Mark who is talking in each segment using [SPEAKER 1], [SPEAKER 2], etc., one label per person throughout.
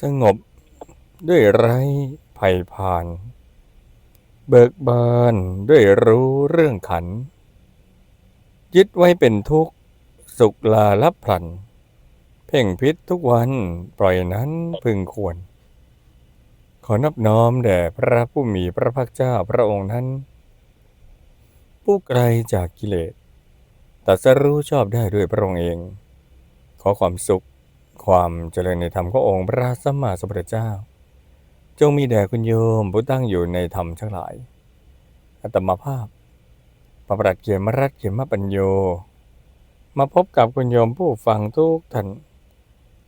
[SPEAKER 1] สงบด้วยไร้ภัยพาน เบิกบานด้วยรู้เรื่องขัน ยึดไว้เป็นทุกข์ สุขลาลับพลัน เพ่งพิษทุกวันปล่อยนั้นพึงควร ขอนอบน้อมแด่พระผู้มีพระภาคเจ้าพระองค์นั้น ผู้ไกลจากกิเลสตรัสรู้ชอบได้ด้วยพระองค์เอง ขอความสุข ความเจริญในธรรมขององค์พระสัมมาสัมพุทธเจ้า จงมีแด่คุณโยมผู้ตั้งอยู่ในธรรมทั้งหลาย อัตมาภาพพระปรัชเกียรมรัตเกียรมปัญโย มาพบกับคุณโยมผู้ฟังทุกท่าน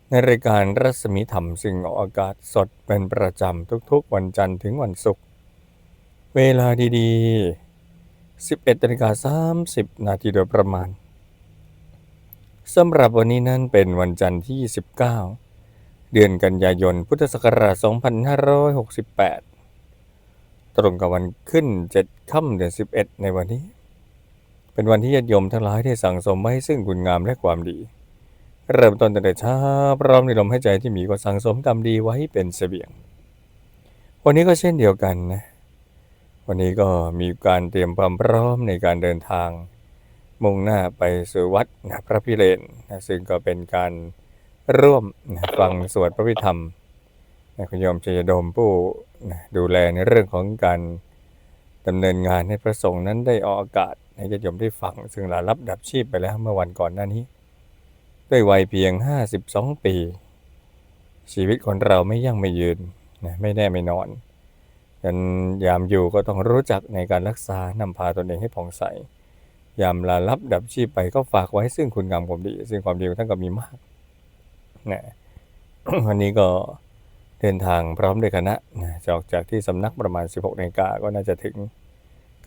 [SPEAKER 1] ในรายการรัศมีธรรมซึ่งออกอากาศสดเป็นประจำทุกๆ วันจันทร์ถึงวันศุกร์เวลาดีๆ 11นาฬิกา30 นาทีโดยประมาณ สำหรับวันนี้นั้นเป็นวันจันทร์ที่29เดือนกันยายน พุทธศักราช 2568 ตรงกับวันขึ้น 7 ค่ำเดือน 11 ในวันนี้ เป็นวันที่ญาติโยมทั้งหลายได้สั่งสมไว้ซึ่งคุณงามและความดี เริ่มต้นตั้งแต่เช้าพร้อมในลมหายใจที่มีก็สั่งสมกรรมดีไว้เป็นเสบียง วันนี้ก็เช่นเดียวกันนะ วันนี้ก็มีการเตรียมความพร้อมในการเดินทาง มุ่งหน้าไปสู่วัดนะพระพิเรนนะซึ่งก็เป็นการร่วมนะฟังสวดพระพิธรรมนะคุณโยมชยดมผู้นะดูแลในเรื่องของการดำเนินงานให้พระสงฆ์นั้นได้ออกอากาศให้ญาติโยมได้ฟัง ซึ่งลารับดับชีพไปแล้วเมื่อวันก่อนหน้านี้ ด้วยวัยเพียง 52 ปี ชีวิตคนเราไม่ยั่งไม่ยืนนะไม่แน่ไม่นอนดันยามอยู่ก็ต้องรู้จักในการรักษานำพาตนเองให้ผ่องใส ยามลาลับดับชีพไปก็ฝากไว้ซึ่งคุณงามความดี ซึ่งความดีของท่านก็มีมากนะวันนี้ก็เดินทางพร้อมด้วยคณะนะจะออกจากที่สำนักประมาณ 16นาฬิกาก็น่าจะถึง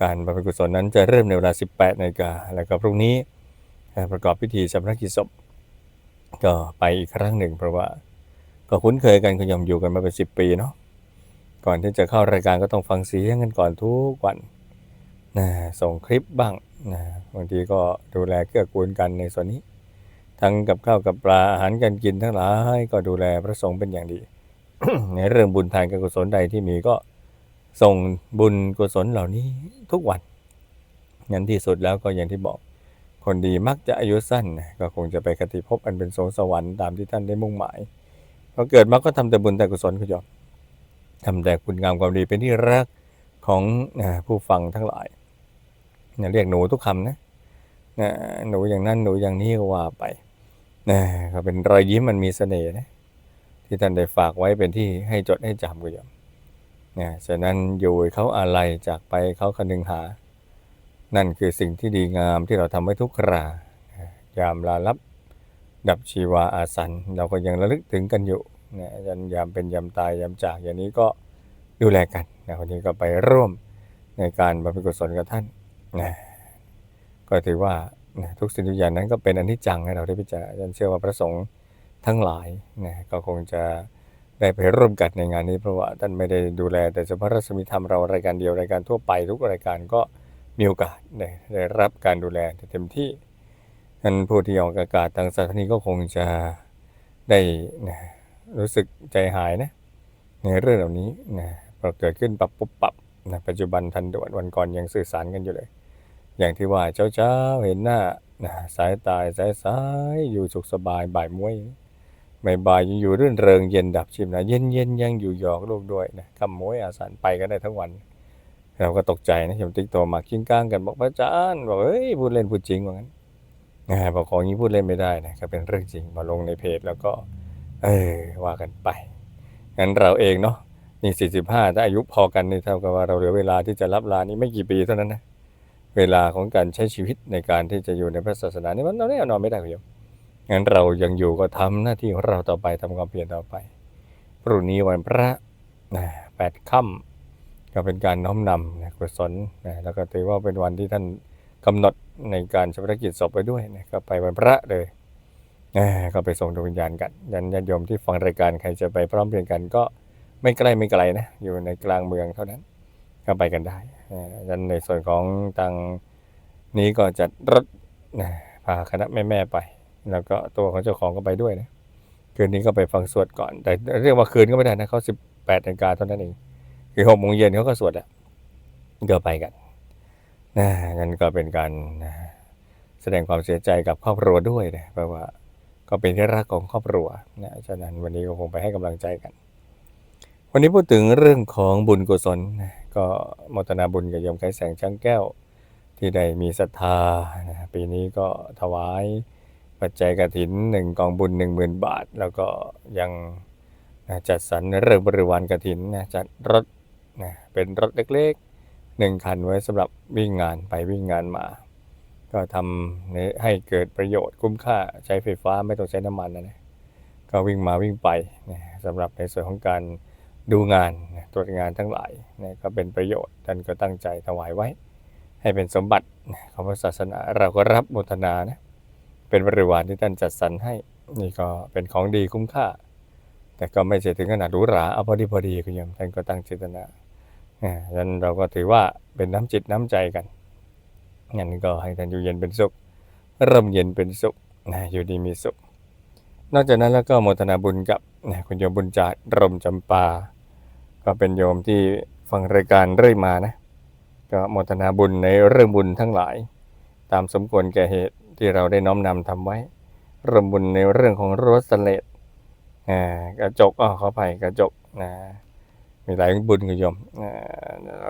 [SPEAKER 1] การบำเพ็ญกุศลนั้นจะเริ่มในเวลา 18นาฬิกาแล้วก็พรุ่งนี้ประกอบพิธีชำระกิจศพก็ไปอีกครั้งหนึ่ง เพราะว่าก็คุ้นเคยกันก็ยอมอยู่กันมาเป็น10ปีเนาะก่อนที่จะเข้ารายการก็ต้องฟังเสียงกันก่อนทุกวันนะส่งคลิปบ้าง นะบางทีก็ดูแลเกื้อกูลกันในส่วนนี้ ทั้งกับข้าวกับปลาอาหารการกินทั้งหลายก็ดูแลพระสงฆ์เป็นอย่างดี ในเรื่องบุญทานการกุศลใดที่มีก็ส่งบุญกุศลเหล่านี้ทุกวันงั้นที่สุดแล้วก็อย่างที่บอก คนดีมักจะอายุสั้น ก็คงจะไปคติภพอันเป็นสงสวรรค์ตามที่ท่านได้มุ่งหมายพอเกิดมาก็ทำแต่บุญแต่กุศลคุณโยมทำแต่คุณงามความดีเป็นที่รักของผู้ฟังทั้งหลาย เนี่ยเรียกหนูทุกคำนะนะหนูอย่างนั้นหนูอย่างนี้ก็ว่าไปนะก็เป็นรอยยิ้มมันมีเสน่ห์นะที่ท่านได้ฝากไว้เป็นที่ให้จดให้จำกุยมนะฉะนั้นอยู่เขาอะไรจากไปเขาคนึงหา นั่นคือสิ่งที่ดีงามที่เราทำไว้ทุกครายามลาลับดับชีวาอาสัน เราก็ยังระลึกถึงกันอยู่นะยันยามเป็นยามตายยามจากอย่างนี้ก็ดูแลกันนะวันนี้ก็ไปร่วมในการบำเพ็ญกุศลกับท่าน นะก็ถือว่าทุกสิ่งทุกอย่างนั้นก็เป็นอนิจจังให้เราได้พิจารณาฉันเชื่อว่าพระสงฆ์ทั้งหลายนะก็คงจะได้ไปร่วมกันในงานนี้เพราะว่าท่านไม่ได้ดูแล แต่เฉพาะรัศมีธรรมเรารายการเดียวรายการทั่วไปทุกรายการก็มีโอกาสได้ได้รับการดูแลเต็มที่นั้นผู้ที่ออกอากาศทางสถานีก็คงจะได้นะรู้สึกใจหายนะในเรื่องเหล่านี้นะพอเกิดขึ้นปรับปุ๊บปรับนะปัจจุบันทันด่วนวันก่อนยังสื่อสารกันอยู่เลย อย่างที่ว่าเจ้าเจ้าเห็นหน้านะสายตายสายสายอยู่สุขสบายบ่ายมวยบ่บ่ายยังอยู่รื่นเริงเย็นดับชิมนะเย็นเย็นยังอยู่หยอกลูกด้วยนะคำมวยอาสารไปกันได้ทั้งวัน เราก็ตกใจนะโยมติ๊กโตมากิ้งก้างกันบอกพระอาจารย์บอกเฮ้ยพูดเล่นพูดจริงว่างั้นนะบอกของนี้พูดเล่นไม่ได้นะก็เป็นเรื่องจริงมาลงในเพจแล้วก็ เออว่ากันไปงั้นเราเองเนาะนี่สี่สิบห้าถ้าอายุพอกันนี่เท่ากับว่าเราเหลือเวลาที่จะรับลานี่ไม่กี่ปีเท่านั้นนะ เวลาของการใช้ชีวิตในการที่จะอยู่ในพระศาสนานี่มันเราแน่นอนไม่ได้คุณโยมงั้นเรายังอยู่ก็ทำหน้าที่ของเราต่อไปทำความเพียรต่อไปพรุ่งนี้วันพระแปดค่ำก็เป็นการน้อมนำนะกุศลนะแล้วก็ถือว่าเป็นวันที่ท่านกำหนดในการชำระกิจศพไปด้วยนะก็ไปวันพระเลยก็ไปส่งดวงวิญญาณกันยันญาติโยมที่ฟังรายการใครจะไปพร้อมเพรียงกันก็ไม่ใกล้ไม่ไกลนะอยู่ในกลางเมืองเท่านั้นก็ไปกันได้ กันในส่วนของทางนี้ก็จัดรถนะพาคณะแม่ๆไป แล้วก็ตัวของเจ้าของก็ไปด้วยนะคืนนี้ก็ไปฟังสวดก่อน แต่เรียกว่าคืนก็ไม่ได้นะเขาสิบแปดนาฬิกาเท่านั้นเองคือหกโมงเย็นเขาก็สวดอะก็ไปกันนะงั้นก็เป็นการนะแสดงความเสียใจกับครอบครัวด้วยนะเพราะว่าก็เป็นที่รักของครอบครัวนะฉะนั้นวันนี้ก็คงไปให้กำลังใจกัน วันนี้พูดถึงเรื่องของบุญกุศลน ก็มทนาบุญกับโยมไกแสงช้างแก้ว ที่ได้มีศรัทธานะปีนี้ก็ถวายปัจจัยกฐินหนึ่งกองบุญหนึ่งหมื่นบาท แล้วก็ยังนะจัดสรรเรื่องบริวารกฐินนะจัดรถนะเป็นรถเล็กๆหนึ่งคันไว้สำหรับวิ่งงานไปวิ่งงานมา ก็ทำในให้เกิดประโยชน์คุ้มค่าใช้ไฟฟ้าไม่ต้องใช้น้ำมันนะนะก็วิ่งมาวิ่งไปนะสำหรับในส่วนของการ ดูงานตรวจงานทั้งหลายนะก็เป็นประโยชน์ท่านก็ตั้งใจถวายไว้ ให้เป็นสมบัติของพระศาสนาเราก็รับโมทนานะเป็นบริวารที่ท่านจัดสรรให้นี่ก็เป็นของดีคุ้มค่า แต่ก็ไม่ใช่ถึงขนาดหรูหราเอาพอดีพอดีคุณโยมท่านก็ตั้งเจตนาดังนั้นเราก็ถือว่าเป็นน้ำจิตน้ำใจกันงั้นก็ให้ท่านอยู่เย็นเป็นสุขร่มเย็นเป็นสุขนะอยู่ดีมีสุข นอกจากนั้นแล้วก็โมทนาบุญกับคุณโยมบุญจาดรมจำปา ก็เป็นโยมที่ฟังรายการเรื่อยมานะ ก็โมทนาบุญในเรื่องบุญทั้งหลาย ตามสมควรแก่เหตุที่เราได้น้อมนำทำไว้เริ่มบุญในเรื่องของรถสเลดกระจกอ๋อขออภัยกระจกนะมีหลายบุญคุณโยม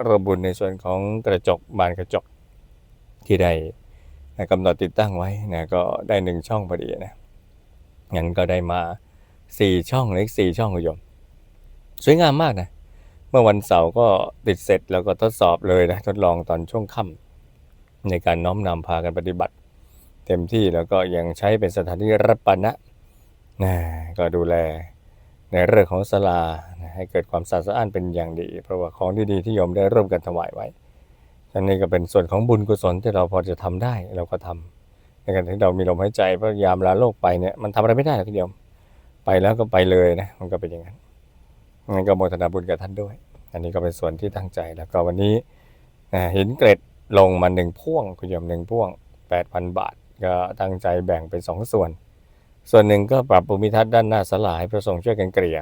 [SPEAKER 1] เริ่มบุญในส่วนของกระจกบานกระจกที่ได้กำหนดติดตั้งไว้นะก็ได้หนึ่งช่องพอดีนะงั้นก็ได้มาสี่ช่องเล็กสี่ช่องคุณโยม สวยงามมากนะเมื่อวันเสาร์ก็ติดเสร็จแล้วก็ทดสอบเลยนะทดลองตอนช่วงค่ำในการน้อมนำพากันปฏิบัติ เต็มที่แล้วก็ยังใช้เป็นสถานที่รับปานะนะก็ดูแลในเรื่องของศาลาให้เกิดความสะอาดสะอ้านเป็นอย่างดี เพราะว่าของดีๆที่โยมได้ร่วมกันถวายไว้อันนี้ก็เป็นส่วนของบุญกุศลที่เราพอจะทำได้เราก็ทำในการที่เรามีลมหายใจพรายามลาโลกไปเนี่ยมันทำอะไรไม่ได้หรอกโยมไปแล้วก็ไปเลยนะมันก็เป็นอย่างนั้น งั้นก็โมทนาบุญกับท่านด้วย อันนี้ก็เป็นส่วนที่ตั้งใจแล้วก็วันนี้เห็นเกรดลงมาหนึ่งพ่วงคุณโยมหนึ่งพ่วง 8,000 บาท ก็ตั้งใจแบ่งเป็นสองส่วน ส่วนหนึ่งก็ปรับภูมิทัศน์ด้านหน้าสลายพระสงฆ์ช่วยกันเกลี่ย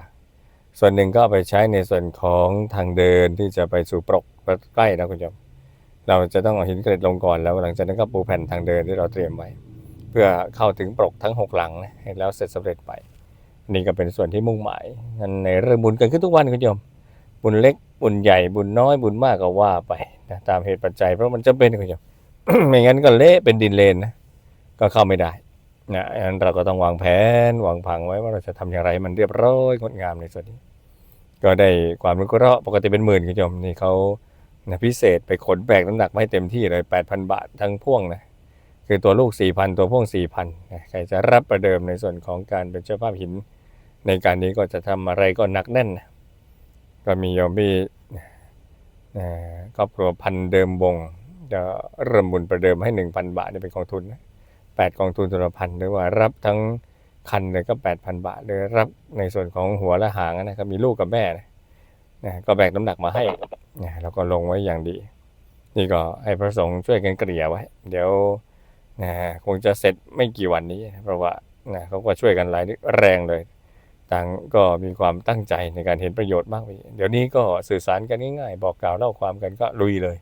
[SPEAKER 1] ส่วนหนึ่งก็ไปใช้ในส่วนของทางเดินที่จะไปสู่ปรกใกล้นะคุณโยมเราจะต้องเอาหินเกรดลงก่อนแล้วหลังจากนั้นก็ปูแผ่นทางเดินที่เราเตรียมไว้ เพื่อเข้าถึงปรกทั้งหกหลังนะให้แล้วเสร็จสำเร็จไป นี่ก็เป็นส่วนที่มุ่งหมายงั้นในเรื่องบุญเกิดขึ้นทุกวันคุณโยม บุญเล็กบุญใหญ่บุญน้อยบุญมากก็ว่าไปนะตามเหตุปัจจัยเพราะมันจำเป็นคุณโยมไม่งั้นก็เละเป็นดินเลนนะก็เข้าไม่ได้นะงั้นเราก็ต้องวางแผนวางผังไว้ว่าเราจะทำอย่างไรมันเรียบร้อยงดงามในส่วนนี้ ก็ได้ความรู้ก็เราะปกติเป็นหมื่นคุณโยมนี่เขานะพิเศษไปขนแบกน้ำหนักไม่เต็มที่เลย8,000 บาททั้งพ่วงนะคือตัวลูก 4,000 ตัวพ่วง 4,000นะใครจะรับประเดิมในส่วนของการเป็นเจ้าภาพหิน ในการนี้ก็จะทำอะไรก็หนักแน่น ก็มีโยมพี่ครอบครัวพันเดิมวงจะเริ่มบุญประเดิมให้ 1,000 บาทนี่เป็นกองทุนนะแปดกองทุนตัวละพันหรือว่ารับทั้งคันเลยก็ 8,000 บาทหรือรับในส่วนของหัวและหางนะครับมีลูกกับแม่นะก็แบกน้ำหนักมาให้นะแล้วก็ลงไว้อย่างดี นี่ก็ให้พระสงฆ์ช่วยกันเกลี่ยไว้ เดี๋ยวนะคงจะเสร็จไม่กี่วันนี้ เพราะว่านะเขาก็ช่วยกันหลายแรงเลย ต่างก็มีความตั้งใจในการเห็นประโยชน์มากเดี๋ยวนี้ก็สื่อสารกันง่ายๆ บอกกล่าวเล่าความกันก็ลุยเลย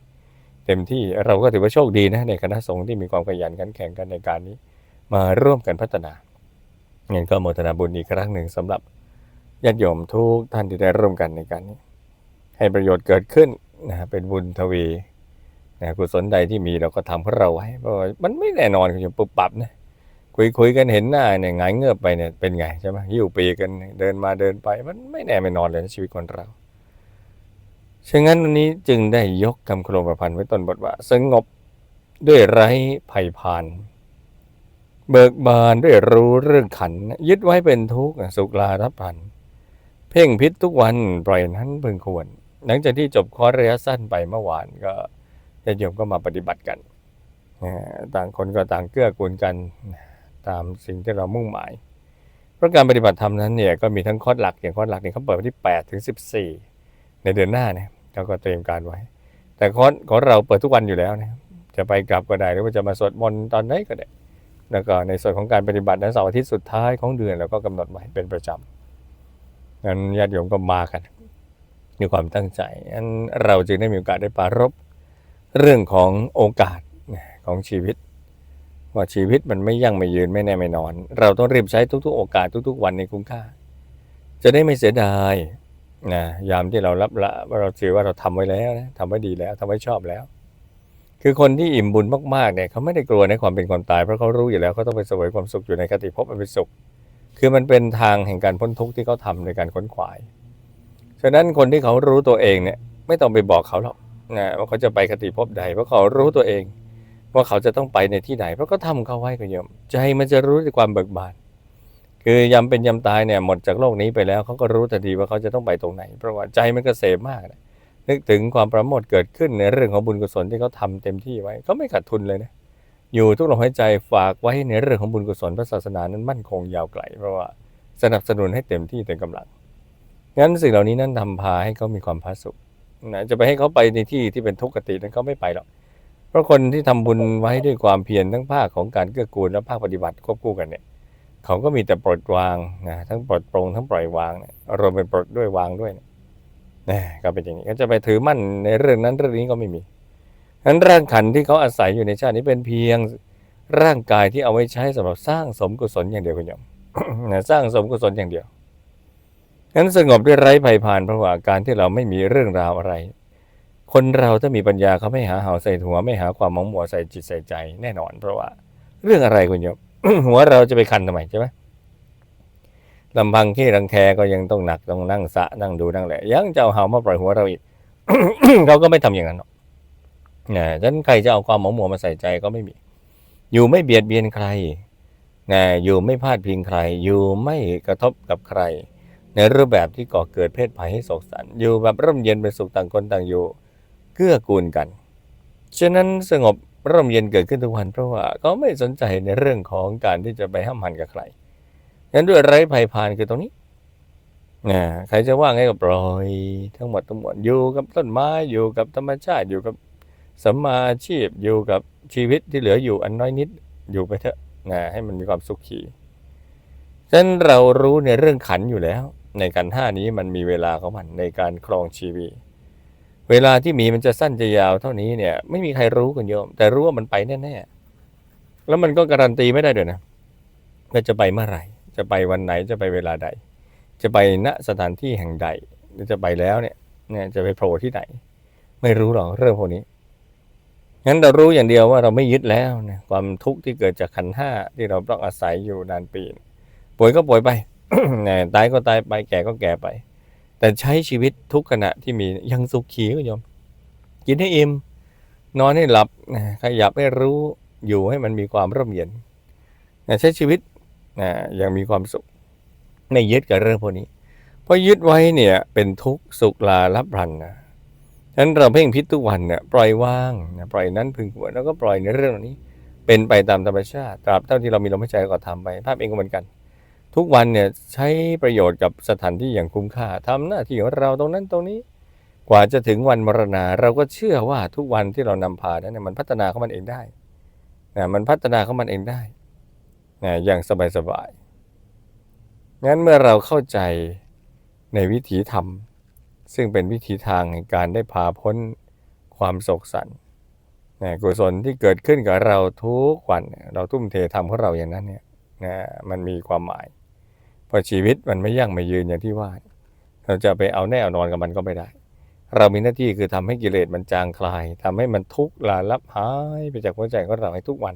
[SPEAKER 1] เต็มที่เราก็ถือว่าโชคดีนะในคณะสงฆ์ที่มีความขยันขันแข่งกันในการนี้ มาร่วมกันพัฒนาเงินก็โมทนาบุญอีกครั้งหนึ่งสำหรับญาติโยมทุกท่านที่ได้ร่วมกันในการนี้ ให้ประโยชน์เกิดขึ้นนะเป็นบุญทวีนะกุศลใดที่มีเราก็ทำเพื่อเราไว้เพราะมันไม่แน่นอนคุณโยมปุบปับนะ คุยคุยกันเห็นหน้าเนี่ยหงายเงือบไปเนี่ยเป็นไงใช่ไหมหิ้วปีกันเดินมาเดินไป มันไม่แน่ไม่นอนเลยนะชีวิตคนเราฉะนั้นวันนี้จึงได้ยกคำโครงประพันธ์ไว้ต้นบทว่าสงบด้วยไร้ภัยพานเบิกบานด้วยรู้เรื่องขัน ยึดไว้เป็นทุกข์สุขลาทับพัน เพ่งพิษทุกวันปล่อยนั้นเพิ่งควร หลังจากที่จบคอร์สระยะสั้นไปเมื่อวานก็ญาติโยมก็มาปฏิบัติกัน ต่างคนก็ต่างเกื้อกูลกัน ตามสิ่งที่เรามุ่งหมาย เพราะการปฏิบัติธรรมนั้นเนี่ยก็มีทั้งคอร์สหลักอย่างคอร์สหลักเนี่ยเขาเปิดวันที่8ถึง14 ในเดือนหน้าเนี่ยเราก็เตรียมการไว้ แต่คอร์สของเราเปิดทุกวันอยู่แล้วนะจะไปกลับก็ได้หรือว่าจะมาสวดมนต์ตอนไหนก็ได้แล้วก็ในส่วนของการปฏิบัติในเสาร์อาทิตย์สุดท้ายของเดือนเราก็กำหนดไว้เป็นประจำงั้นญาติโยมก็มากันมีความตั้งใจงั้นเราจึงได้มีโอกาสได้ปรารบเรื่องของโอกาสของชีวิต ว่าชีวิตมันไม่ยั่งไม่ยืนไม่แน่ไม่นอน เราต้องรีบใช้ทุก ๆ โอกาสทุก ๆ วันในคุ้มค่า จะได้ไม่เสียดายนะยามที่เรารับละว่าเราถือว่าเราทำไว้แล้วนะทำไว้ดีแล้วทำไว้ชอบแล้ว คือคนที่อิ่มบุญมากๆเนี่ยเขาไม่ได้กลัวในความเป็นความตายเพราะเขารู้อยู่แล้วเขาต้องไปเสวยความสุขอยู่ในคติภพอันเป็นสุข คือมันเป็นทางแห่งการพ้นทุกข์ที่เขาทำในการค้นขวายฉะนั้นคนที่เขารู้ตัวเองเนี่ย ไม่ต้องไปบอกเขาหรอกนะว่าเขาจะไปคติภพใดเพราะเขารู้ตัวเอง ว่าเขาจะต้องไปในที่ไหนเพราะก็ทำเขาไว้ก็โยมใจมันจะรู้ด้วยความเบิกบานคือยำเป็นยำตายเนี่ยหมดจากโลกนี้ไปแล้วเขาก็รู้ทันทีว่าเขาจะต้องไปตรงไหน เพราะว่าใจมันก็เสพมากนะนึกถึงความประโมทเกิดขึ้นในเรื่องของบุญกุศลที่เขาทำเต็มที่ไว้เขาไม่ขาดทุนเลยนะอยู่ทุกลมหายใจฝากไว้ในเรื่องของบุญกุศลพระศาสนานั้นมั่นคงยาวไกล เพราะว่าสนับสนุนให้เต็มที่เต็มกำลังงั้นสิ่งเหล่านี้นั่นทำพาให้เขามีความพาสุขนะจะไปให้เขาไปในที่ที่เป็นทุกขตินั้นเขาไม่ไปหรอก เพราะคนที่ทำบุญไว้ด้วยความเพียรทั้งภาคของการเกื้อกูลและภาคปฏิบัติควบคู่กันเนี่ยเขาก็มีแต่ปลดวางนะทั้งปลดปรงทั้งปล่อยวางเรวมเป็นปลดด้วยวางด้วยนะก็เป็นอย่างนี้ก็จะไปถือมั่นในเรื่องนั้นเรื่องนี้ก็ไม่มีนั้นร่างขันที่เขาอาศัยอยู่ในชาตินี้เป็นเพียงร่างกายที่เอาไว้ใช้สำหรับสร้างสมกุศลอย่างเดียวคุณโยมนะสร้างสมกุศลอย่างเดียวงั้นสงบด้วยไร้ภัยผ่านเพราะว่าการที่เราไม่มีเรื่องราวอะไร คนเราถ้ามีปัญญาเขาไม่หาเห่าใส่หัว ไม่หาความมองมัวใส่จิตใส่ใจแน่นอน เพราะว่า เรื่องอะไรคุณโยมหัวเราจะไปคันทำไมใช่ไหมลำพังที่รังแคก็ยังต้องหนักต้องนั่งสะนั่งดูนั่งแหละ ยังจะเอาเห่ามาปล่อยหัวเราอีกเขาก็ไม่ทำอย่างนั้นหรอกนะฉะนั้นใครจะเอาความหมองมัวมาใส่ใจก็ไม่มี อยู่ไม่เบียดเบียนใครนะอยู่ไม่พลาดพิงใคร อยู่ไม่กระทบกับใคร ในรูปแบบที่ก่อเกิดเพศภัยให้โศกสันอยู่แบบร่มเย็นเป็นสุขต่างคนต่างอยู่ เกื้อกูลกัน ฉะนั้นสงบร่มเย็นเกิดขึ้นทุกวัน เพราะว่าก็ไม่สนใจในเรื่องของการที่จะไปห้ามหันกับใครงั้นด้วยไร้ภัยพานคือตรงนี้นะใครจะว่าไงก็ปล่อยทั้งหมดทั้งมวลอยู่กับต้นไม้อยู่กับธรรมชาติอยู่กับสัมมาชีพอยู่กับชีวิตที่เหลืออยู่อันน้อยนิดอยู่ไปเถอะนะให้มันมีความสุขขีฉะนั้นเรารู้ในเรื่องขันอยู่แล้ว ในขันห้านี้มันมีเวลาของมันในการครองชีวิต เวลาที่มีมันจะสั้นจะยาวเท่านี้เนี่ย ไม่มีใครรู้กันโยม แต่รู้ว่ามันไปแน่ๆแล้วมันก็การันตีไม่ได้ด้วยนะว่าจะไปเมื่อไหร่ จะไปวันไหนจะไปเวลาใด จะไปณสถานที่แห่งใดจะไปแล้วเนี่ยเนี่ยจะไปโผล่ที่ไหน ไม่รู้หรอกเรื่องพวกนี้งั้นเรารู้อย่างเดียวว่าเราไม่ยึดแล้วเนี่ยความทุกข์ที่เกิดจากขันห้าที่เราต้องอาศัยอยู่นานปีนป่วยก็ป่วยไปตายก็ตายไปแก่ก็แก่ไป แต่ใช้ชีวิตทุกขณะที่มียังสุขีก็โยมกินให้อิ่มนอนให้หลับขยับให้รู้อยู่ให้มันมีความร่มเย็นใช้ชีวิตยังมีความสุขไม่ยึดกับเรื่องพวกนี้เพราะยึดไว้เนี่ยเป็นทุกข์สุขลาลับพันนะฉะนั้นเราเพ่งพิษทุกวันเนี่ยปล่อยว่างนะปล่อยนั้นพึงควรแล้วก็ปล่อยในเรื่องนี้ เป็นไปตามธรรมชาติตราบเท่าที่เรามีลมหายใจก็ทำไป ภาพเองก็เหมือนกัน ทุกวันเนี่ยใช้ประโยชน์กับสถานที่อย่างคุ้มค่าทำหน้าที่ของเราตรงนั้นตรงนี้ กว่าจะถึงวันมรณา เราก็เชื่อว่าทุกวันที่เรานำพานั้นเนี่ยมันพัฒนาของมันเองได้นะมันพัฒนาของมันเองได้นะอย่างสบายๆงั้นเมื่อเราเข้าใจในวิถีธรรม ซึ่งเป็นวิถีทางในการได้พาพ้นความโศกสันนะกุศลที่เกิดขึ้นกับเราทุกวันเนี่ยเราทุ่มเททำของเราอย่างนั้นเนี่ยนะมันมีความหมาย เพราะชีวิตมันไม่ยั่งไม่ยืนอย่างที่ว่า เราจะไปเอาแน่เอานอนกับมันก็ไม่ได้ เรามีหน้าที่คือทำให้กิเลสมันจางคลายทำให้มันทุกข์ลาลับหายไปจากหัวใจของเราให้ทุกวัน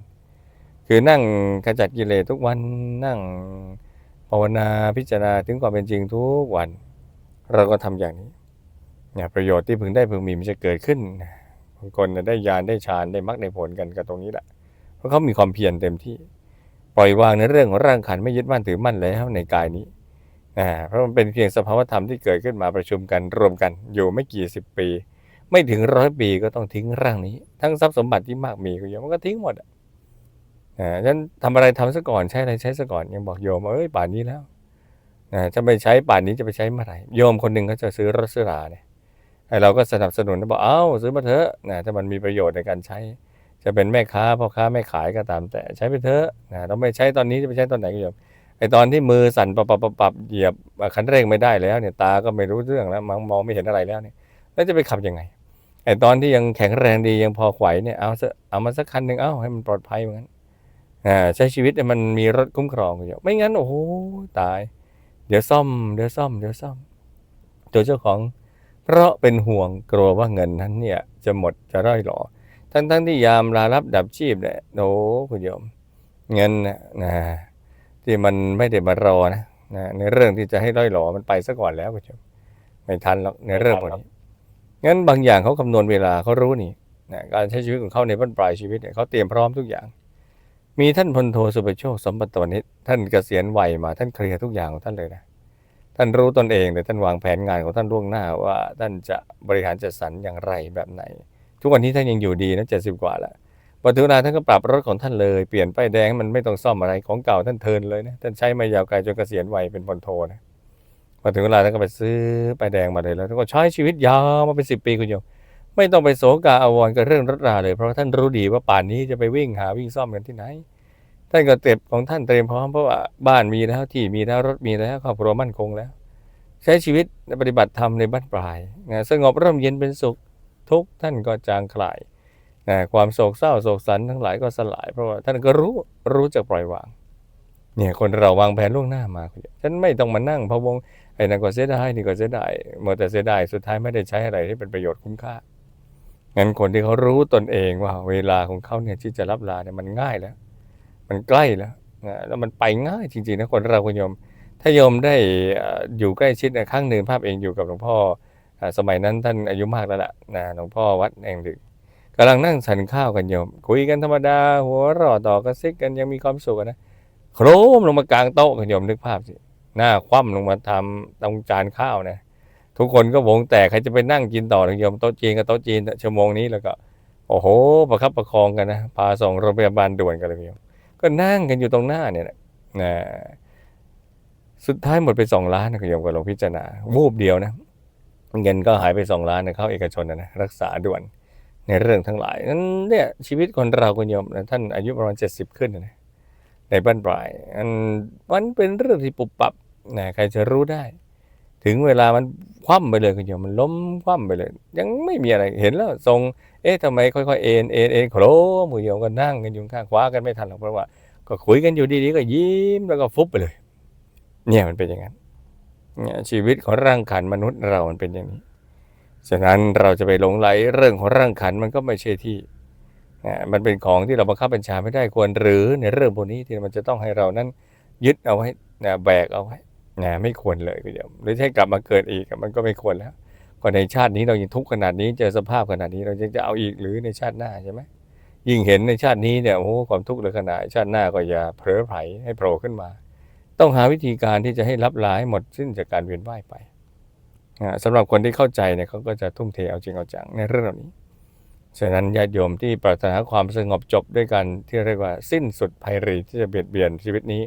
[SPEAKER 1] คือนั่งขจัดกิเลสทุกวันนั่งภาวนาพิจารณาถึงความเป็นจริงทุกวัน เราก็ทำอย่างนี้เนี่ยประโยชน์ที่พึงได้พึงมีมันจะเกิดขึ้นบางคนน่ะได้ญาณได้ฌานได้มรรคได้ผลกันกับตรงนี้แหละเพราะเขามีความเพียรเต็มที่ ปล่อยวางในเรื่องของร่างขันไม่ยึดมั่นถือมั่นแล้วในกายนี้อ่าเพราะมันเป็นเพียงสภาวธรรมที่เกิดขึ้นมาประชุมกันรวมกันอยู่ไม่กี่สิบปี ไม่ถึงร้อยปีก็ต้องทิ้งร่างนี้ ทั้งทรัพย์สมบัติที่มากมีก็ยังมันก็ทิ้งหมดอะอ่าฉะนั้นทำอะไรทำซะก่อนใช้อะไรใช้ซะก่อนยังบอกโยมว่าเอ้ยป่านนี้แล้วอ่าจะไปใช้ป่านนี้จะไปใช้เมื่อไหร่โยมคนหนึ่งเขาจะซื้อรถซื้อราเนี่ยไอเราก็สนับสนุนบอกเอ้าซื้อมาเถอะนะถ้ามันมีประโยชน์ในการใช้ จะเป็นแม่ค้าพ่อค้าแม่ขายก็ตาม แต่ใช้ไปเถอะนะเราไม่ใช้ตอนนี้จะไปใช้ตอนไหนก็ยอมไอตอนที่มือสั่นปับปับปับปับเหยียบคันเร่งไม่ได้แล้วเนี่ยตาก็ไม่รู้เรื่องแล้วมองมองไม่เห็นอะไรแล้วเนี่ยแล้วจะไปขับยังไงไอตอนที่ยังแข็งแรงดียังพอไหวเนี่ยเอาเอามาสักคันหนึ่งเอาให้มันปลอดภัยเหมือนกันอ่าใช้ชีวิตเนี่ยมันมีรถคุ้มครองอยู่ไม่งั้นโอ้โหตาย เดี๋ยวซ่อมเดี๋ยวซ่อมเดี๋ยวซ่อมตัวเจ้าของ เพราะเป็นห่วงกลัวว่าเงินนั้นเนี่ย จะหมดจะร่อยหรอ ทั้งทั้งที่ยามลารับดับชีพเนี่ยโอ้คุณโยม เงินนะนะที่มันไม่ได้มารอนะนะในเรื่องที่จะให้ร่อยหรอมันไปซะก่อนแล้วคุณโยมไม่ทันหรอกในเรื่องพวกนี้งั้นบางอย่างเขาคำนวณเวลาเขารู้นี่นะการใช้ชีวิตของเขาในบั้นปลายชีวิตเนี่ยเขาเตรียมพร้อมทุกอย่าง มีท่านพลโทสุประโชคสมบัติวณิชท่านเกษียณวัยมาท่านเคลียร์ทุกอย่างของท่านเลยนะท่านรู้ตนเองแต่ท่านวางแผนงานของท่านล่วงหน้าว่าท่านจะบริหารจัดสรรอย่างไรแบบไหน ทุกวันนี้ท่านยังอยู่ดีนะเจ็ดสิบกว่าแล้วพอถึงเวลาท่านก็ปรับรถของท่านเลย เปลี่ยนป้ายแดงมันไม่ต้องซ่อมอะไรของเก่าท่านเทินเลยนะท่านใช้มายาวไกลจนเกษียณวัยเป็นพลโทนะพอถึงเวลาท่านก็ไปซื้อป้ายแดงมาเลยแล้วท่านก็ใช้ชีวิตยาวมาเป็นสิบปีคุณโยมไม่ต้องไปโศกาอาวรกับเรื่องรถราเลย เพราะท่านรู้ดีว่าป่านนี้จะไปวิ่งหาวิ่งซ่อมกันที่ไหน ท่านก็เตรียมของท่านเตรียมพร้อมเพราะว่าบ้านมีแล้วที่มีแล้วรถมีแล้วครอบครัวมั่นคงแล้ว ใช้ชีวิตปฏิบัติธรรมในบ้านปลายนะสงบร่มเย็นเป็นสุข ทุกข์ท่านก็จางคลายนะความโศกเศร้าโศกสันทั้งหลายก็สลาย เพราะว่าท่านก็รู้รู้จักปล่อยวาง เนี่ยคนเราวางแผนล่วงหน้ามาฉันไม่ต้องมานั่งพะวงไอ้นั่นก็เสียดายนี่ก็เสียดายเมื่อแต่เสียดายสุดท้ายไม่ได้ใช้อะไรที่เป็นประโยชน์คุ้มค่างั้นคนที่เขารู้ตนเองว่า เวลาของเขาเนี่ยที่จะรับลาเนี่ยมันง่ายแล้ว มันใกล้แล้วนะแล้วมันไปง่ายจริงๆนะคนเราคุณโยม ถ้าโยมได้อยู่ใกล้ชิดนะครั้งหนึ่งภาพเองอยู่กับหลวงพ่อ สมัยนั้นท่านอายุมากแล้วล่ะนะหลวงพ่อวัดแห่งหนึ่งกำลังนั่งฉันข้าวกันโยม คุยกันธรรมดา หัวเรอต่อกระซิกกันยังมีความสุขนะโครมลงมากลางโต๊ะกันโยมนึกภาพสิหน้าคว่ำลงมาทำตรงจานข้าวนะทุกคนก็วงแตกใครจะไปนั่งกินต่อนะโยมโต๊ะจีนกับโต๊ะจีนชั่วโมงนี้แล้วก็ โอ้โห ประคับประคองกันนะพาส่งโรงพยาบาลด่วนกันเลยโยมก็นั่งกันอยู่ตรงหน้าเนี่ยนะนะสุดท้ายหมดไปสองล้านนะคุณโยมก็ลองพิจารณาวูบเดียวนะ เงินก็หายไปสองล้านนะเข้าเอกชนนะนะรักษาด่วนในเรื่องทั้งหลายนั้นเนี่ยชีวิตคนเราคุณโยมนะท่านอายุประมาณเจ็ดสิบขึ้นนะในบ้านปลายอันมันเป็นเรื่องที่ปุบปับนะใครจะรู้ได้ ถึงเวลามันคว่ำไปเลยคุณโยมมันล้มคว่ำไปเลย ยังไม่มีอะไรเห็นแล้วทรงเอ๊ะทำไมค่อยๆเอ็นเอ็นเอ็นโครมคุณโยมก็นั่งกันอยู่ข้างขวากันไม่ทันหรอกเพราะว่า ก็คุยกันอยู่ดีๆก็ยิ้มแล้วก็ฟุบไปเลย เนี่ยมันเป็นอย่างนั้น ชีวิตของร่างขันมนุษย์เรามันเป็นอย่างนี้ ฉะนั้นเราจะไปหลงไหลเรื่องของร่างขันมันก็ไม่ใช่ที่นะมันเป็นของที่เราบังคับบัญชาไม่ได้ควร หรือในเรื่องพวกนี้ที่มันจะต้องให้เรานั้นยึดเอาไว้แบกเอาไว้นะไม่ควรเลยทีเดียวหรือให้กลับมาเกิดอีกมันก็ไม่ควรแล้วก็ในชาตินี้เรายังทุกข์ขนาดนี้เจอสภาพขนาดนี้เรายังจะเอาอีกหรือในชาติหน้าใช่ไหมยิ่งเห็นในชาตินี้เนี่ยโอ้โหความทุกข์เลือขนาดชาติหน้าก็อย่าเผลอไผลให้โผล่ขึ้นมา ต้องหาวิธีการที่จะให้รับลาให้หมดสิ้นจากการเวียนว่ายไปอ่าสำหรับคนที่เข้าใจเนี่ยเขาก็จะทุ่มเทเอาจริงเอาจังในเรื่องเหล่านี้ ฉะนั้นญาติโยมที่ปรารถนาความสงบจบด้วยกันที่เรียกว่าสิ้นสุดภัยรีที่จะเบียดเบียนชีวิตนี้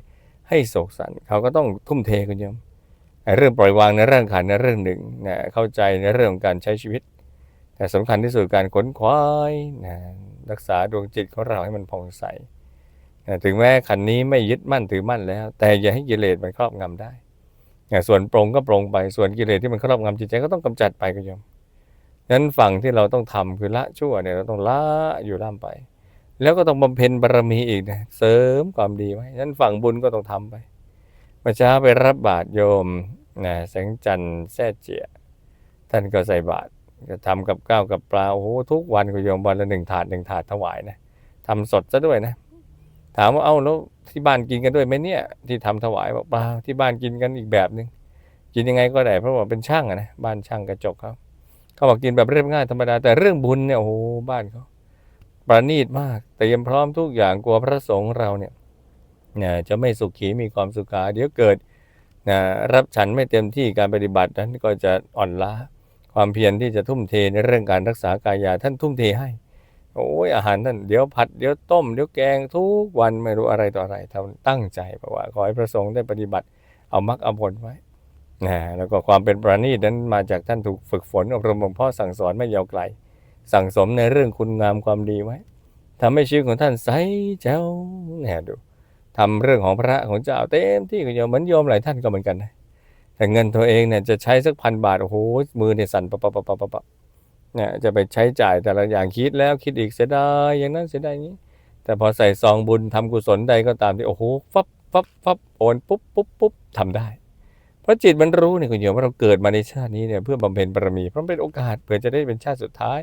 [SPEAKER 1] ให้โศกสันเขาก็ต้องทุ่มเทกันโยมไอ้เรื่องปล่อยวางในเรื่องขันในเรื่องหนึ่งนะเข้าใจในเรื่องของการใช้ชีวิต แต่สำคัญที่สุดการขนขวายนะรักษาดวงจิตของเราให้มันผ่องใส ถึงแม้ขันนี้ไม่ยึดมั่นถือมั่นแล้ว แต่อย่าให้กิเลสมันครอบงำได้ส่วนปรงก็ปรงไปส่วนกิเลสที่มันครอบงำจิตใจก็ต้องกำจัดไปก็ยมนั้นฝั่งที่เราต้องทำคือละชั่วเนี่ยเราต้องละอยู่ล่ำไป แล้วก็ต้องบำเพ็ญบารมีอีกนะเสริมความดีไว้นั้นฝั่งบุญก็ต้องทำไปเมื่อเช้าไปรับบาตรโยมนะแสงจันทร์แซ่เจียท่านก็ใส่บาตรก็ทำกับข้าวกับปลาโอ้โหทุกวันก็โยมวันละหนึ่งถาดหนึ่งถาดถวายนะทำสดซะด้วยนะ ถามว่าเอ้าแล้วที่บ้านกินกันด้วยไหมเนี่ย ที่ทำถวายบอกเปล่าที่บ้านกินกันอีกแบบหนึ่งกินยังไงก็ได้เพราะว่าเป็นช่างอะนะบ้านช่างกระจกเขาเขาบอกกินแบบเรียบง่ายธรรมดาแต่เรื่องบุญเนี่ยโอ้โหบ้านเขาประณีตมากเตรียมพร้อมทุกอย่างกลัวพระสงฆ์เราเนี่ยเนี่ยจะไม่สุขีมีความสุขาเดี๋ยวเกิดนะรับฉันไม่เต็มที่การปฏิบัตินั้นก็จะอ่อนล้าความเพียรที่จะทุ่มเทในเรื่องการรักษากายาท่านทุ่มเทให้ โอ้ยอาหารท่านเดี๋ยวผัดเดี๋ยวต้มเดี๋ยวแกงทุกวันไม่รู้อะไรต่ออะไรทำตั้งใจเพราะว่าขอให้พระสงฆ์ได้ปฏิบัติเอามรรคเอาผลไว้นะแล้วก็ความเป็นประณีตนั้นมาจากท่านถูกฝึกฝนอบรมบ่มเพาะสั่งสอนไม่ยาวไกล สั่งสมในเรื่องคุณงามความดีไว้ททำให้ชีวิตของท่านใสแจ๋วเนี่ยดูทำเรื่องของพระของเจ้าเต็มที่คุณโยมเหมือนโยมหลายท่านก็เหมือนกันนะแต่เงินตัวเองเนี่ยจะใช้สักพันบาทโอ้โหมือเนี่ยสั่นปะปะปะปะปะปะ เนี่ยจะไปใช้จ่ายแต่ละอย่างคิดแล้วคิดอีกเสียดายอย่างนั้นเสียดายนี้ แต่พอใส่ซองบุญทำกุศลใดก็ตามที่โอ้โหฟับฟับฟับโอนปุ๊บปุ๊บปุ๊บทำได้ เพราะจิตมันรู้เนี่ยคุณโยมว่าเราเกิดมาในชาตินี้เนี่ยเพื่อบำเพ็ญบารมีเพราะเป็นโอกาสเพื่อจะได้เป็นชาติสุดท้าย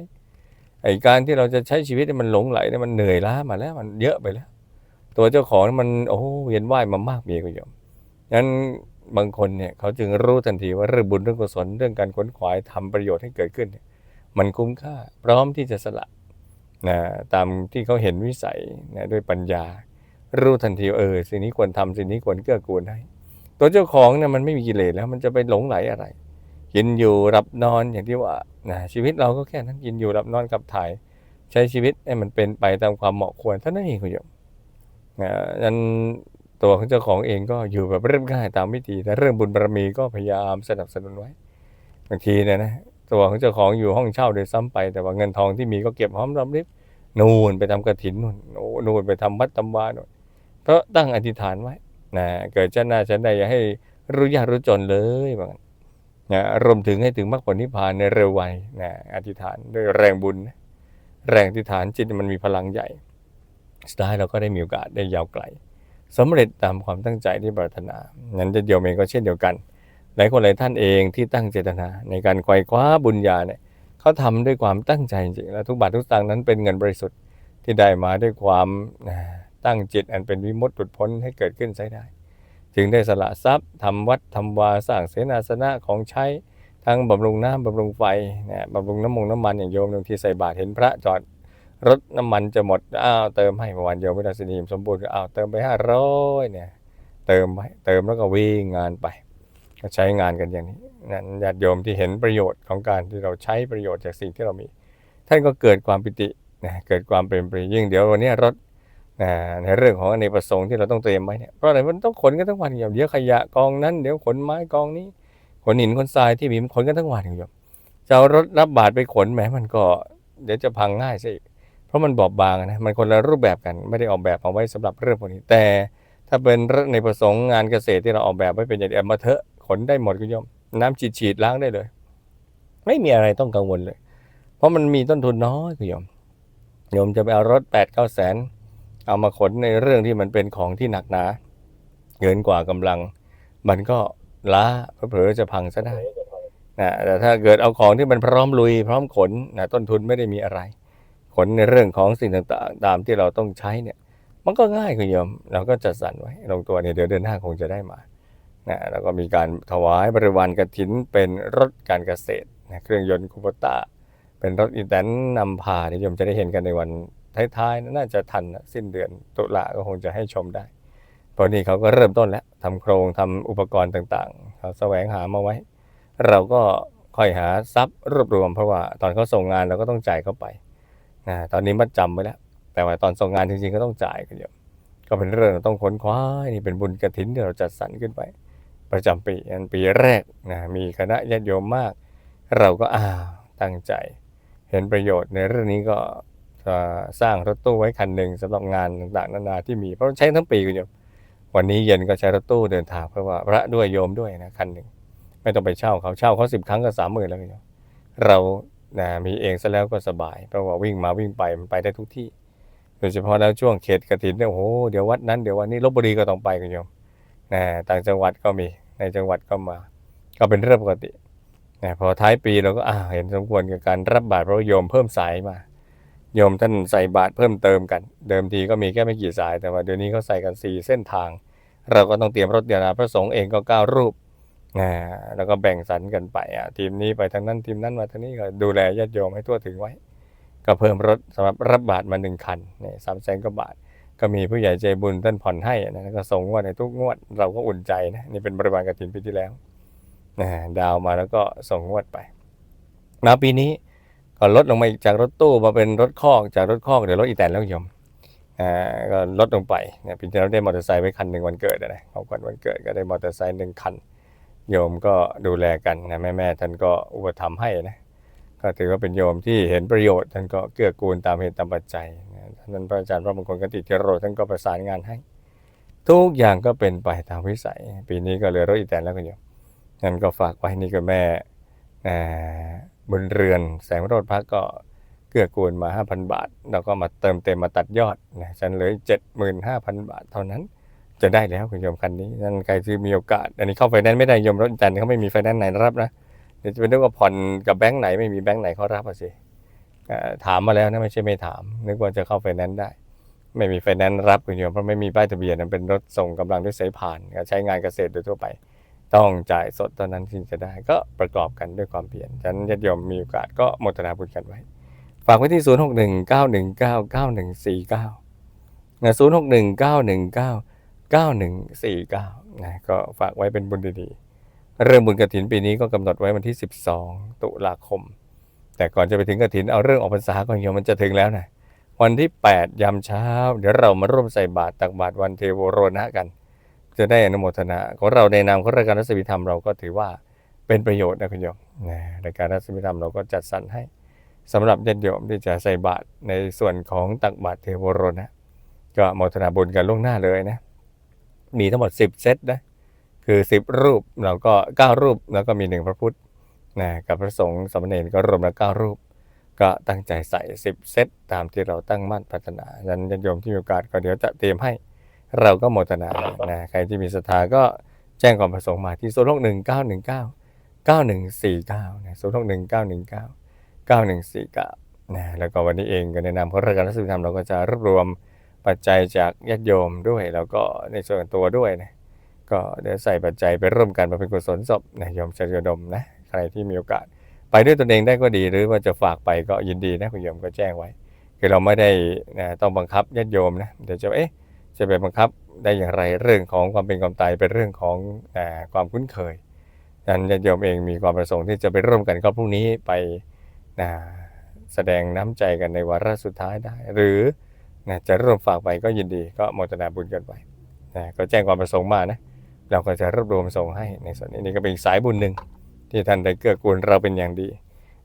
[SPEAKER 1] ไอ้การที่เราจะใช้ชีวิตเนี่ยมันหลงไหลเนี่ยมันเหนื่อยล้ามาแล้วมันเยอะไปแล้ว ตัวเจ้าของมันโอ้เวียนว่ายมามากมีคุณโยมงั้นบางคนเนี่ยเขาจึงรู้ทันทีว่าเรื่องบุญเรื่องกุศลเรื่องการขวนขวายทำประโยชน์ให้เกิดขึ้นเนี่ย มันคุ้มค่า พร้อมที่จะสละนะตามที่เขาเห็นวิสัยนะด้วยปัญญา รู้ทันทีเออสิ่งนี้ควรทำสิ่งนี้ควรเกื้อกูลให้ตัวเจ้าของเนี่ยมันไม่มีกิเลสแล้วมันจะไปหลงไหลอะไร กินอยู่รับนอนอย่างที่ว่านะชีวิตเราก็แค่นั้นกินอยู่รับนอนกับถ่าย ใช้ชีวิตให้มันเป็นไปตามความเหมาะควรเท่านั้นเองคุณโยมนะนั้นตัวของเจ้าของเองก็อยู่แบบเรียบง่ายตามวิธีแต่เรื่องบุญบารมีก็พยายามสนับสนุนไว้บางทีเนี่ยนะ ตัวของเจ้าของอยู่ห้องเช่าโดยซ้ำไป แต่ว่าเงินทองที่มีก็เก็บหอมรอมริบนูนไปทำกระถินนู่นโอ้นูนไปทำวัดทำวานู่นเพราะตั้งอธิษฐานไว้นะเกิดชาติหน้าชาติใดอย่าให้รู้ยากรู้จนเลยว่างนนะรวมถึงให้ถึงมรรคผลนิพพานในเร็ววัยนะอธิษฐานด้วยแรงบุญ แรงที่ฐานจิตมันมีพลังใหญ่สุดท้ายเราก็ได้มีโอกาสได้ยาวไกลสำเร็จตามความตั้งใจที่ปรารถนา นั้นจะเดียวเองก็เช่นเดียวกัน หลายคนหลายท่านเองที่ตั้งเจตนา ในการไขว่คว้าบุญญาเนี่ยเขาทำด้วยความตั้งใจจริงๆและทุกบาททุกสตางค์นั้นเป็นเงินบริสุทธิ์ที่ได้มาด้วยความตั้งจิตอันเป็นวิมุตติหลุดพ้นให้เกิดขึ้นใช้ได้ จึงได้สละทรัพย์ทำวัดทำวาสร้างเสนาสนะของใช้ทั้งบำรุงน้ำบำรุงไฟนะบำรุงน้ำมงน้ำมันอย่างโยมบางทีใส่บาตรเห็นพระจอดรถน้ำมันจะหมดอ้าวเติมให้เมื่อวานโยมวิลาสินีสมบูรณ์อ้าวเติมไปห้าร้อยเนี่ยเติมไปเติมแล้วก็วิ่งงานไป ก็ใช้งานกันอย่างนี้นั่นญาติโยมที่เห็นประโยชน์ของการที่เราใช้ประโยชน์จากสิ่งที่เรามี ท่านก็เกิดความปิตินะเกิดความเป็นปยิ่งเดี๋ยววันนี้รถนะในเรื่องของอเนกประสงค์ที่เราต้องเตรียมไว้เนี่ยเพราะอะไรมันต้องขนกันทั้งวันอย่างเดี๋ยวขยะกองนั้นเดี๋ยวขนไม้กองนี้ขนหินขนทรายที่มีมันขนกันทั้งวันอย่างเดียวจะเอารถรับบาตรไปขนแหมมันก็ เดี๋ยวจะพังง่ายซะอีกเพราะมันบอบบางนะมันคนละรูปแบบกันไม่ได้ออกแบบเอาไว้สำหรับเรื่องพวกนี้แต่ถ้าเป็นในประสงค์งานเกษตรที่เราออกแบบไว้เป็นอย่างเดียวมาเถอะ ขนได้หมดคุณโยม น้ำฉีดฉีดล้างได้เลย ไม่มีอะไรต้องกังวลเลย เพราะมันมีต้นทุนน้อยคุณโยมโยมจะไปเอารถแปดเก้าแสนเอามาขนในเรื่องที่มันเป็นของที่หนักหนาเกินกว่ากำลัง มันก็ล้าเผลอจะพังซะได้นะแต่ถ้าเกิดเอาของที่มันพร้อมลุย พร้อมขนนะต้นทุนไม่ได้มีอะไร ขนในเรื่องของสิ่งต่างๆ ตามที่เราต้องใช้เนี่ย มันก็ง่ายคุณโยม เราก็จัดสรรไว้ลงตัวเนี่ยเดี๋ยวเดือนหน้าคงจะได้มา นะแล้วก็มีการถวายบริวารกฐินเป็นรถการเกษตรนะเครื่องยนต์คูโบต้าเป็นรถอีแตนนำพานิยมจะได้เห็นกันในวันท้ายๆ น่าจะทันนะสิ้นเดือนตุลาก็คงจะให้ชมได้ เพราะนี่เขาก็เริ่มต้นแล้วทำโครงทำอุปกรณ์ต่างๆ เขาแสวงหามาไว้ เราก็ค่อยหาทรัพย์รวบรวมเพราะว่าตอนเขาส่งงานเราก็ต้องจ่ายเข้าไปนะตอนนี้มัดจำไว้แล้ว แต่ว่าตอนส่งงานจริงๆก็ต้องจ่ายกันอยู่ก็เป็นเรื่องต้องค้นคว้านี่เป็นบุญกระถินที่เราจัดสรรขึ้นไป ประจำปีอันปีแรกนะมีคณะญาติโยมมาก เราก็อ้าวตั้งใจ เห็นประโยชน์ในเรื่องนี้ก็สร้างรถตู้ไว้คันหนึ่งสำหรับงานต่างๆนานาที่มีเพราะใช้ทั้งปีคุณโยมวันนี้เย็นก็ใช้รถตู้เดินทางเพราะว่าพระด้วยโยมด้วยนะคันหนึ่งไม่ต้องไปเช่าเขาเช่าเขาสิบครั้งก็สามหมื่นแล้วคุณโยมเรานะมีเองซะแล้วก็สบาย เพราะว่าวิ่งมาวิ่งไปมันไปได้ทุกที่ โดยเฉพาะแล้วช่วงเขตกระถินเนี่ยโอ้โหเดี๋ยววัดนั้นเดี๋ยววันนี้ลบบุรีก็ต้องไปคุณโยม นะต่างจังหวัดก็มีในจังหวัดก็มา ก็เป็นเรื่องปกตินะพอท้ายปีเราก็อ่าเห็นสมควรกับการรับบาตรพระโยมเพิ่มสายมา โยมท่านใส่บาตรเพิ่มเติมกัน เดิมทีก็มีแค่ไม่กี่สาย แต่ว่าเดี๋ยวนี้เขาใส่กันสี่เส้นทาง เราก็ต้องเตรียมรถเดียวนะพระสงฆ์เองก็เก้ารูปนะแล้วก็แบ่งสรรกันไปอะทีมนี้ไปทางนั้นทีมนั้นมาทางนี้ก็ดูแลญาติโยมให้ทั่วถึงไว้ ก็เพิ่มรถสำหรับรับบาตรมาหนึ่งคันเนี่ยสามแสนกว่าบาท ก็มีผู้ใหญ่ใจบุญท่านผ่อนให้นะก็ส่งงวดในทุกงวด เราก็อุ่นใจนะนี่เป็นบริวารกฐินปีที่แล้วนะดาวมาแล้วก็ส่งงวดไปมาปีนี้ก็ลดลงมาจากรถตู้มาเป็นรถคอกจากรถคอกเดี๋ยวรถอีแตนแล้วโยมอ่าก็ลดลงไปเนี่ยปีที่แล้วได้มอเตอร์ไซค์ไว้คันหนึ่งวันเกิดนะของขวัญวันเกิดก็ได้มอเตอร์ไซค์หนึ่งคันโยมก็ดูแลกันนะแม่แม่ท่านก็อุปถัมภ์ให้นะ ก็ถือว่าเป็นโยมที่เห็นประโยชน์ท่านก็เกื้อกูลตามเหตุตามปัจจัยท่านนั้นพระอาจารย์พระมงคลกติเจโรท่านก็ประสานงานให้ ทุกอย่างก็เป็นไปตามวิสัย ปีนี้ก็เหลยรถอีแตนแล้วก็โยมนั่นก็ฝากไว้นี่ก็แม่บุญเรือนแสงโรดพักก็เกื้อกูลมา 5,000 บาท แล้วก็มาเติมเต็มมาตัดยอดนะฉันเหลย75,000 บาทเท่านั้น จะได้แล้วคุณโยมคันนี้นั่นใครที่มีโอกาส อันนี้เข้าไฟแนนซ์ไม่ได้โยมรถอีแตนเขาไม่มีไฟแนนซ์ไหนรับนะ ดี๋ยวจะเป็นเรื่องว่าผ่อนกับแบงค์ไหนไม่มีแบงค์ไหนเขารับอะสิถามมาแล้วนะไม่ใช่ไม่ถาม นึกว่าจะเข้าไฟแนนซ์ได้ ไม่มีไฟแนนซ์รับคุณโยมเพราะไม่มีป้ายทะเบียนเป็นรถส่งกำลังด้วยสายผ่านใช้งานเกษตรโดยทั่วไป ต้องจ่ายสดเท่านั้นที่จะได้ ก็ประกอบกันด้วยความเพียรฉะนั้นญาติโยมมีโอกาสก็โมทนาบุญกันไว้ ฝากไว้ที่ 0 6 1 9 1 9 9 1 4 9นะ0 6 1 9 1 9 9 1 4 9นะก็ฝากไว้เป็นบุญดีๆ เรื่องบุญกฐินปีนี้ก็กำหนดไว้วันที่ 12 ตุลาคม แต่ก่อนจะไปถึงกฐินเอาเรื่องออกพรรษาก่อนโยมมันจะถึงแล้วนะวันที่ 8 ยามเช้า เดี๋ยวเรามาร่วมใส่บาตรตักบาตรวันเทโวโรนะกัน จะได้อนุโมทนาของเราในนามของรายการรัศมีธรรมเราก็ถือว่าเป็นประโยชน์นะคุณโยมนะรายการรัศมีธรรมเราก็จัดสรรให้สำหรับญาติโยมที่จะใส่บาตรในส่วนของตักบาตรเทโวโรนะก็โมทนาบุญกันล่วงหน้าเลยนะมีทั้งหมด 10 เซตนะ คือ 10 รูปเราก็ 9 รูปแล้วก็มีหนึ่งพระพุทธนะกับพระสงฆ์สามเณรก็รวมแล้ว9รูป ก็ตั้งใจใส่ 10 เซตตามที่เราตั้งมั่นพัฒนาดังนั้นญาติโยมที่มีโอกาสก็เดี๋ยวจะเตรียมให้เราก็โมทนานะใครที่มีศรัทธาก็แจ้งความประสงค์มาที่0 6 1 9 1 9 9 1 4 9นะ0 6 1 9 1 9 9 1 4 9นะแล้วก็วันนี้เองก็ในนามของรายการรัศมีธรรมเราก็จะรวบรวมปัจจัยจากญาติโยมด้วย แล้วก็ในส่วนตัวด้วยนะ ก็เดี๋ยวใส่ปัจจัยไปร่วมกันมาเป็นกุศลศพนะโยมชยดมนะใครที่มีโอกาส ไปด้วยตนเองได้ก็ดีหรือว่าจะฝากไปก็ยินดีนะคุณโยมก็แจ้งไว้ คือเราไม่ได้นะต้องบังคับญาติโยมนะเดี๋ยวจะเอ๊ะจะไปบังคับได้อย่างไรเรื่องของความเป็นความตายเป็นเรื่องของอความคุ้นเคยดังนั้นญาติโยมเองมีความประสงค์ที่จะไปร่วมกันก็พรุ่งนี้ไปนะแสดงน้ำใจกันในวาระสุดท้ายได้ หรือนะจะร่วมฝากไปก็ยินดีก็โมทนาบุญกันไปนะก็แจ้งความประสงค์มานะ เราก็จะรวบรวมส่งให้ในส่วนนี้นี่ก็เป็นสายบุญหนึ่งที่ท่านได้เกื้อกูลเราเป็นอย่างดี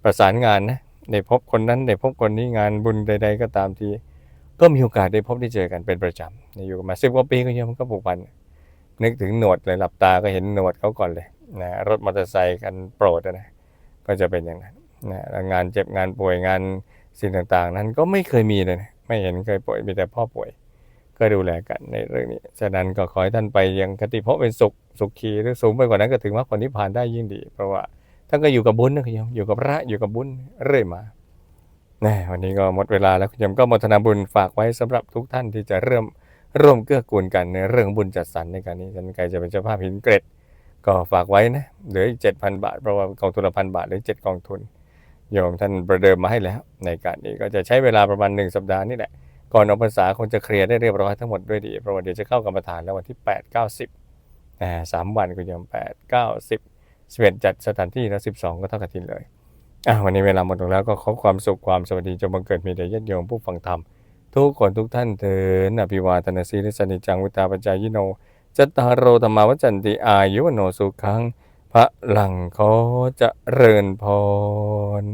[SPEAKER 1] ประสานงานนะได้พบคนนั้นได้พบคนนี้งานบุญใด ๆ ก็ตามทีก็มีโอกาสได้พบได้เจอกันเป็นประจำอยู่กันมาสิบกว่าปีก็ยังมันก็ผูกพันนึกถึงหนวดเลยหลับตาก็เห็นหนวดเขาก่อนเลยนะรถมอเตอร์ไซค์กันโปรดนะก็จะเป็นอย่างนั้นนะงานเจ็บงานป่วยงานสิ่งต่างๆ นั้นก็ไม่เคยมีเลยนะไม่เห็นเคยป่วยมีแต่พ่อป่วย ก็ดูแลกันในเรื่องนี้ ฉะนั้นก็ขอให้ท่านไปยังคติภพเป็นสุขสุขีหรือสูงไปกว่านั้นก็ถึงมรรคผลนิพพานได้ยิ่งดี เพราะว่าท่านก็อยู่กับบุญนะคุณโยมอยู่กับพระอยู่กับบุญเรื่อยมาแน่วันนี้ก็หมดเวลาแล้วคุณโยมก็มทนาบุญฝากไว้สำหรับทุกท่านที่จะเริ่มร่วมเกื้อกูลกันในเรื่องบุญจัดสรรในการนี้ฉันใครจะเป็นเจ้าภาพหินเกร็ดก็ฝากไว้นะเหลืออีกเจ็ดพันบาทเพราะว่ากองทุนละพันบาทเหลือเจ็ดกองทุนโยมท่านประเดิมมาให้แล้ว ในการนี้ก็จะใช้เวลาประมาณหนึ่งสัปดาห์นี่แหละ ก่อนออกพรรษาคงจะเคลียร์ได้เรียบร้อยทั้งหมดด้วยดีเพราะว่าเดี๋ยวจะเข้ากรรมฐานแล้ววันที่ 8 9 10อ่าสามวันคุณโยม8 9 10 11จัดสถานที่แล้ว12 ก็เท่ากับทินเลยอะวันนี้เวลาหมดลงแล้วก็ขอความสุขความสวัสดีจงบังเกิดมีแด่ญาติโยมผู้ฟังธรรมทุกคนทุกท่านเถิดอภิวาทนาสีริสนิจังวิตาปัจจายโนจัตตารโรธรรมาวัจันติอายุวโนสุขังพระหลังขอจะเริญพร